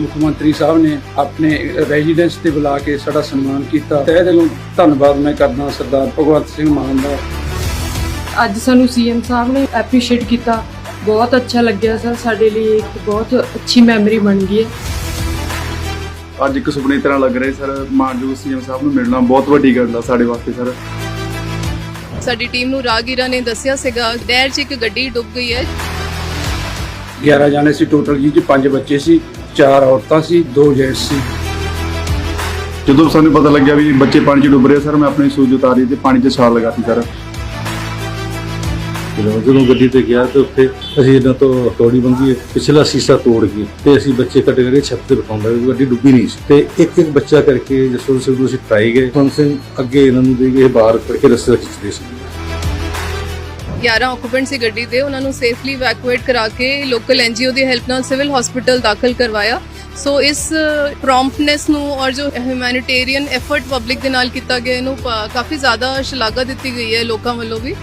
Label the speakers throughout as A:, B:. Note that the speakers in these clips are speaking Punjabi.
A: ਮੁੱਖ ਮੰਤਰੀ ਸਾਹਿਬ ਨੇ ਆਪਣੇ ਰੈਜ਼ੀਡੈਂਸ ਤੇ ਬੁਲਾ ਕੇ ਸਾਡਾ ਸਨਮਾਨ ਕੀਤਾ। ਤਹਿ ਦਿਲੋਂ ਧੰਨਵਾਦ ਮੈਂ ਕਰਦਾ ਸਰਦਾਰ ਭਗਵੰਤ ਸਿੰਘ ਮਾਨ ਦਾ।
B: ਅੱਜ ਸਾਨੂੰ ਸੀਐਮ ਸਾਹਿਬ ਨੇ ਐਪਰੀਸ਼ੀਏਟ ਕੀਤਾ। ਬਹੁਤ ਅੱਛਾ ਲੱਗਿਆ ਸਰ ਸਾਡੇ ਲਈ ਇੱਕ ਬਹੁਤ ਅੱਛੀ ਮੈਮਰੀ ਬਣ ਗਈ ਹੈ।
C: ਅੱਜ ਇੱਕ ਸੁਪਨੇ ਤਰ੍ਹਾਂ ਲੱਗ ਰਿਹਾ ਸਰ ਮਾਨਯੋਗ ਸੀਐਮ ਸਾਹਿਬ ਨੂੰ ਮਿਲਣਾ ਬਹੁਤ ਵੱਡੀ ਗੱਲ ਆ ਸਾਡੇ ਵਾਸਤੇ ਸਰ।
D: ਸਾਡੀ ਟੀਮ ਨੂੰ ਰਾਹਗੀਰਾਂ ਨੇ ਦੱਸਿਆ ਸੀਗਾ ਨਹਿਰ 'ਚ ਇੱਕ ਗੱਡੀ ਡੁੱਬ ਗਈ ਹੈ।
A: 11 ਜਾਣੇ ਸੀ ਟੋਟਲ ਜੀ ਚ ਪੰਜ ਬੱਚੇ ਸੀ। ਚਾਰ ਔਰਤਾਂ ਸੀ ਦੋ ਜੈਂਟਸ ਸੀ।
C: ਜਦੋਂ ਸਾਨੂੰ ਪਤਾ ਲੱਗਿਆ ਵੀ ਬੱਚੇ ਪਾਣੀ 'ਚ ਡੁੱਬ ਰਹੇ ਸਰ ਮੈਂ ਆਪਣੀ ਸੂਝ ਉਤਾਰੀ ਤੇ ਪਾਣੀ 'ਚ ਛਾਲ ਲਗਾਤੀ ਸਰ।
E: ਜਦੋਂ ਜਦੋਂ ਗੱਡੀ ਤੇ ਗਿਆ ਤੇ ਉੱਥੇ ਅਸੀਂ ਇਹਨਾਂ ਤੋਂ ਤੋੜੀ ਬੰਦੀ ਪਿਛਲਾ ਸ਼ੀਸ਼ਾ ਤੋੜ ਕੇ ਤੇ ਅਸੀਂ ਬੱਚੇ ਕੱਢ ਕੇ ਛੱਤ ਤੇ ਬਿਠਾਉਂਦਾ ਗੱਡੀ ਡੁੱਬੀ ਨਹੀਂ ਸੀ। ਤੇ ਇੱਕ ਇੱਕ ਬੱਚਾ ਕਰਕੇ ਜਸੋਂ ਸਿੰਘ ਅਸੀਂ ਟਰਾਈ ਗਏ। ਫਨ ਸਿੰਘ। ਅੱਗੇ ਇਹਨਾਂ ਨੂੰ ਦੇ ਕੇ ਬਾਹਰ ਕੱਢ ਕੇ ਰਸਤੇ ਵਿੱਚ ਖਿੱਚਦੇ ਸੀ।
D: 11 ਆਕੂਪੈਂਟ ਸੀ ਗੱਡੀ ਦੇ ਉਹਨਾਂ ਨੂੰ ਸੇਫਲੀ ਇਵੈਕੂਏਟ ਕਰਾ ਕੇ ਲੋਕਲ ਐਨਜੀਓ ਦੀ ਹੈਲਪ ਨਾਲ ਸਿਵਲ ਹਸਪੀਟਲ ਦਾਖਲ ਕਰਵਾਇਆ। ਸੋ ਇਸ ਪ੍ਰੌਮਪਟਨੈਸ ਨੂੰ ਔਰ ਜੋ ਹਿਊਮੈਨਿਟੇਰੀਅਨ ਐਫਰਟ ਪਬਲਿਕ ਦੇ ਨਾਲ ਕੀਤਾ ਗਿਆ, ਇਹਨੂੰ ਕਾਫੀ ਜ਼ਿਆਦਾ ਸ਼ਲਾਘਾ ਦਿੱਤੀ ਗਈ ਹੈ ਲੋਕਾਂ ਵੱਲੋਂ ਵੀ।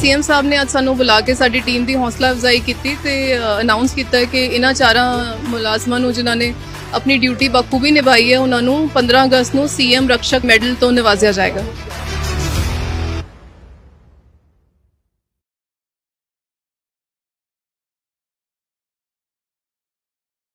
D: ਸੀਐਮ ਸਾਹਿਬ ਨੇ ਅੱਜ ਸਾਨੂੰ ਬੁਲਾ ਕੇ ਸਾਡੀ ਟੀਮ ਦੀ ਹੌਸਲਾ ਅਫਜ਼ਾਈ ਕੀਤੀ ਤੇ ਅਨਾਉਂਸ ਕੀਤਾ ਕਿ ਇਹਨਾਂ ਚਾਰਾਂ ਮੁਲਾਜ਼ਮਾਂ ਨੂੰ ਜਿਨ੍ਹਾਂ ਨੇ ਆਪਣੀ ਡਿਊਟੀ ਬਖੂਬੀ ਨਿਭਾਈ ਹੈ, ਉਹਨਾਂ ਨੂੰ 15 ਅਗਸਤ ਨੂੰ ਸੀਐਮ ਰਕਸ਼ਕ ਮੈਡਲ ਤੋਂ ਨਿਵਾਜ਼ਿਆ ਜਾਏਗਾ।